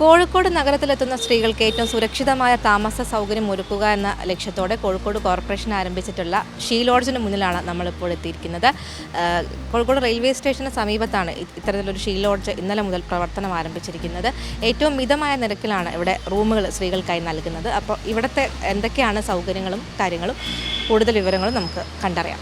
കോഴിക്കോട് നഗരത്തിലെത്തുന്ന സ്ത്രീകൾക്ക് ഏറ്റവും സുരക്ഷിതമായ താമസ സൗകര്യം ഒരുക്കുക എന്ന ലക്ഷ്യത്തോടെ കോഴിക്കോട് കോർപ്പറേഷൻ ആരംഭിച്ചിട്ടുള്ള ഷീ ലോഡ്ജിന് മുന്നിലാണ് നമ്മളിപ്പോൾ എത്തിയിരിക്കുന്നത്. കോഴിക്കോട് റെയിൽവേ സ്റ്റേഷന് സമീപത്താണ് ഇത്തരത്തിലൊരു ഷീ ലോഡ്ജ് ഇന്നലെ മുതൽ പ്രവർത്തനം ആരംഭിച്ചിരിക്കുന്നത്. ഏറ്റവും മിതമായ നിരക്കിലാണ് ഇവിടെ റൂമുകൾ സ്ത്രീകൾക്കായി നൽകുന്നത്. അപ്പോൾ ഇവിടുത്തെ എന്തൊക്കെയാണ് സൗകര്യങ്ങളും കാര്യങ്ങളും? കൂടുതൽ വിവരങ്ങളും നമുക്ക് കണ്ടറിയാം.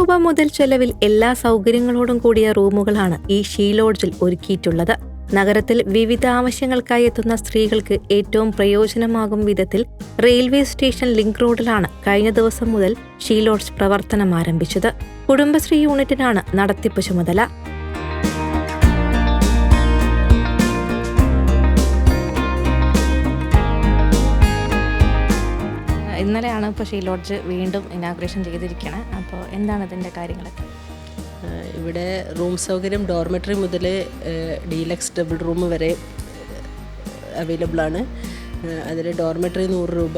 രൂപ മുതൽ ചെലവിൽ എല്ലാ സൗകര്യങ്ങളോടും കൂടിയ റൂമുകളാണ് ഈ ഷീ ലോഡ്ജിൽ ഒരുക്കിയിട്ടുള്ളത്. നഗരത്തിൽ വിവിധ ആവശ്യങ്ങൾക്കായി എത്തുന്ന സ്ത്രീകൾക്ക് ഏറ്റവും പ്രയോജനമാകും വിധത്തിൽ റെയിൽവേ സ്റ്റേഷൻ ലിങ്ക് റോഡിലാണ് കഴിഞ്ഞ ദിവസം മുതൽ ഷീ ലോഡ്ജ് പ്രവർത്തനം ആരംഭിച്ചത്. കുടുംബശ്രീ യൂണിറ്റിനാണ് നടത്തിപ്പ് ചുമതല. ഇന്നലെയാണ് ഇപ്പോൾ ഷീ ലോഡ്ജ് വീണ്ടും ഇനാഗ്രേഷൻ ചെയ്തിരിക്കുന്നത് അപ്പോൾ എന്താണ് ഇതിന്റെ കാര്യങ്ങളൊക്കെ? ഇവിടെ റൂം സൗകര്യം ഡോർമെറ്ററി മുതൽ ഡീലക്സ് ഡബിൾ റൂം വരെ അവൈലബിൾ ആണ് അതിൽ ഡോർമെറ്ററി നൂറ് രൂപ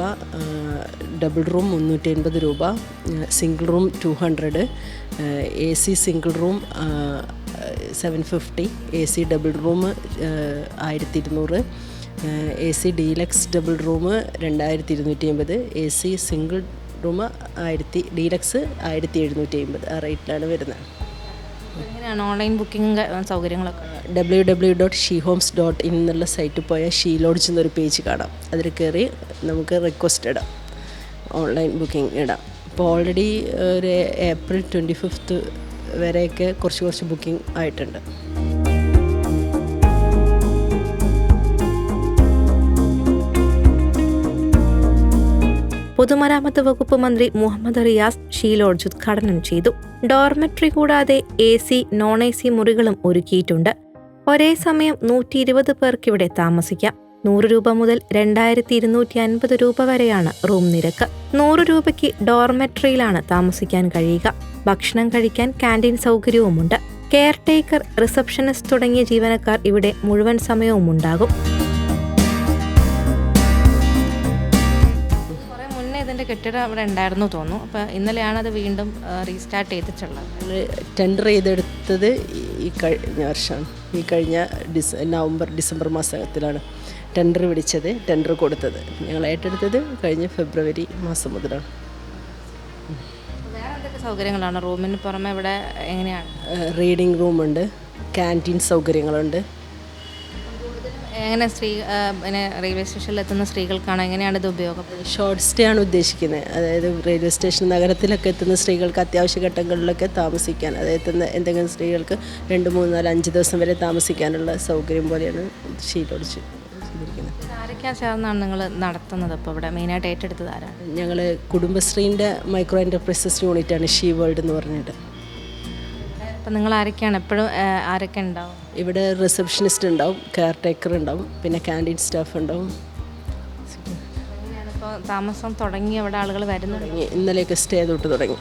ഡബിൾ റൂം മുന്നൂറ്റി അൻപത് രൂപ single room two hundred A C single room seven fifty A C double room ആയിരത്തി ഇരുന്നൂറ് A C deluxe double room രണ്ടായിരത്തി ഇരുന്നൂറ്റി അമ്പത് എ സി സിംഗിൾ റൂം ആയിരത്തി ഡീലക്സ് ആയിരത്തി എഴുന്നൂറ്റി അമ്പത് ആ റേറ്റിലാണ് വരുന്നത്. എങ്ങനെയാണ് ഓൺലൈൻ ബുക്കിംഗ് സൗകര്യങ്ങളൊക്കെ? W W dot she homes dot in എന്നുള്ള സൈറ്റിൽ പോയാൽ ഷീ ലോഡ്ജ് എന്നൊരു പേജ് കാണാം. അതിൽ കയറി നമുക്ക് റിക്വസ്റ്റ് ഇടാം. ഓൺലൈൻ ബുക്കിംഗ് ഇടാം. ഇപ്പോൾ ഓൾറെഡി ഒരു ഏപ്രിൽ ട്വന്റി ഫിഫ്ത്ത് വരെയൊക്കെ കുറച്ച് കുറച്ച് ബുക്കിംഗ് ആയിട്ടുണ്ട്. പൊതുമരാമത്ത് വകുപ്പ് മന്ത്രി മുഹമ്മദ് റിയാസ് ഷീലോർജ് ഉദ്ഘാടനം ചെയ്തു. ഡോർമെട്രി കൂടാതെ A C non A C മുറികളും ഒരുക്കിയിട്ടുണ്ട്. ഒരേ സമയം നൂറ്റി ഇരുപത് പേർക്ക് ഇവിടെ താമസിക്കാം. നൂറ് രൂപ മുതൽ രണ്ടായിരത്തി ഇരുന്നൂറ്റി അൻപത് രൂപ വരെയാണ് റൂം നിരക്ക്. നൂറ് രൂപയ്ക്ക് ഡോർമെട്രിയിലാണ് താമസിക്കാൻ കഴിയുക. ഭക്ഷണം കഴിക്കാൻ ക്യാന്റീൻ സൗകര്യവുമുണ്ട്. കെയർ ടേക്കർ റിസപ്ഷനിസ്റ്റ് തുടങ്ങിയ ജീവനക്കാർ ഇവിടെ മുഴുവൻ സമയവും ഉണ്ടാകും. മുന്നേ കെട്ടിടം അവിടെ ഉണ്ടായിരുന്നു തോന്നുന്നു. അപ്പോൾ ഇന്നലെയാണ് അത് വീണ്ടും റീസ്റ്റാർട്ട് ചെയ്തിട്ടുള്ളത്. ടെൻഡർ ചെയ്തെടുത്തത് ഈ കഴിഞ്ഞ വർഷമാണ്. ഈ കഴിഞ്ഞ ഡിസ നവംബർ ഡിസംബർ മാസത്തിലാണ് ടെൻഡർ വിളിച്ചത് ടെൻഡർ കൊടുത്തത്. ഞങ്ങൾ ഏറ്റെടുത്തത് കഴിഞ്ഞ ഫെബ്രുവരി മാസം മുതലാണ്. സൗകര്യങ്ങളാണ്? റൂമിന് പുറമെ ഇവിടെ എങ്ങനെയാണ്? റീഡിംഗ് റൂമുണ്ട് ക്യാന്റീൻ സൗകര്യങ്ങളുണ്ട്. എങ്ങനെ സ്ത്രീ പിന്നെ റെയിൽവേ സ്റ്റേഷനിൽ എത്തുന്ന സ്ത്രീകൾക്കാണ് എങ്ങനെയാണ് ഇത് ഉപയോഗപ്പെടുന്നത്? ഷോർട്ട് സ്റ്റേ ആണ് ഉദ്ദേശിക്കുന്നത്. അതായത് റെയിൽവേ സ്റ്റേഷൻ നഗരത്തിലൊക്കെ എത്തുന്ന സ്ത്രീകൾക്ക് അത്യാവശ്യ ഘട്ടങ്ങളിലൊക്കെ താമസിക്കാൻ അതായത് എന്തെങ്കിലും സ്ത്രീകൾക്ക് രണ്ട് മൂന്ന് നാല് അഞ്ച് ദിവസം വരെ താമസിക്കാനുള്ള സൗകര്യം പോലെയാണ് ഇത് ആരൊക്കെയാണ് ചേർന്നാണ് നിങ്ങൾ നടത്തുന്നത് അപ്പോൾ ഇവിടെ? മെയിനായിട്ട് ഏറ്റെടുത്തത് ആരാണ്? ഞങ്ങൾ കുടുംബശ്രീന്റെ മൈക്രോ എന്റർപ്രൈസസ് യൂണിറ്റാണ് ഷീ വേൾഡ് എന്ന് പറഞ്ഞിട്ട്. അപ്പം നിങ്ങൾ ആരൊക്കെയാണ്? എപ്പോഴും ആരൊക്കെ ഉണ്ടാവും? ഇവിടെ റിസപ്ഷനിസ്റ്റ് ഉണ്ടാവും കെയർ ടേക്കർ ഉണ്ടാവും പിന്നെ ക്യാന്റീൻ സ്റ്റാഫ് ഉണ്ടാവും. താമസം തുടങ്ങി? അവിടെ ആളുകൾ വരുന്നു ഇന്നലെയൊക്കെ സ്റ്റേ തൊട്ട് തുടങ്ങി.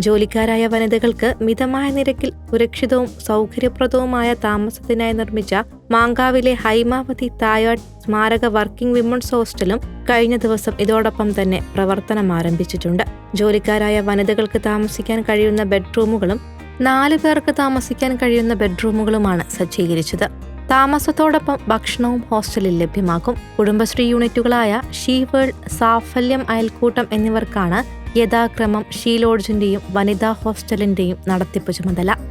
ജോലിക്കാരായ വനിതകൾക്ക് മിതമായ നിരക്കിൽ സുരക്ഷിതവും സൗകര്യപ്രദവുമായ താമസത്തിനായി നിർമ്മിച്ച മാങ്കാവിലെ ഹൈമാവതി തായാട്ട് സ്മാരക വർക്കിംഗ് വിമൺസ് ഹോസ്റ്റലും കഴിഞ്ഞ ദിവസം ഇതോടൊപ്പം തന്നെ പ്രവർത്തനം ആരംഭിച്ചിട്ടുണ്ട്. ജോലിക്കാരായ വനിതകൾക്ക് താമസിക്കാൻ കഴിയുന്ന ബെഡ്റൂമുകളും നാല് പേർക്ക് താമസിക്കാൻ കഴിയുന്ന ബെഡ്റൂമുകളുമാണ് സജ്ജീകരിച്ചത്. താമസത്തോടൊപ്പം ഭക്ഷണവും ഹോസ്റ്റലിൽ ലഭ്യമാക്കും. കുടുംബശ്രീ യൂണിറ്റുകളായ ഷീ സാഫല്യം അയൽക്കൂട്ടം എന്നിവർക്കാണ് യഥാക്രമം ഷീ ലോഡ്ജിന്റെയും വനിതാ ഹോസ്റ്റലിന്റെയും നടത്തിപ്പ് ചുമതല.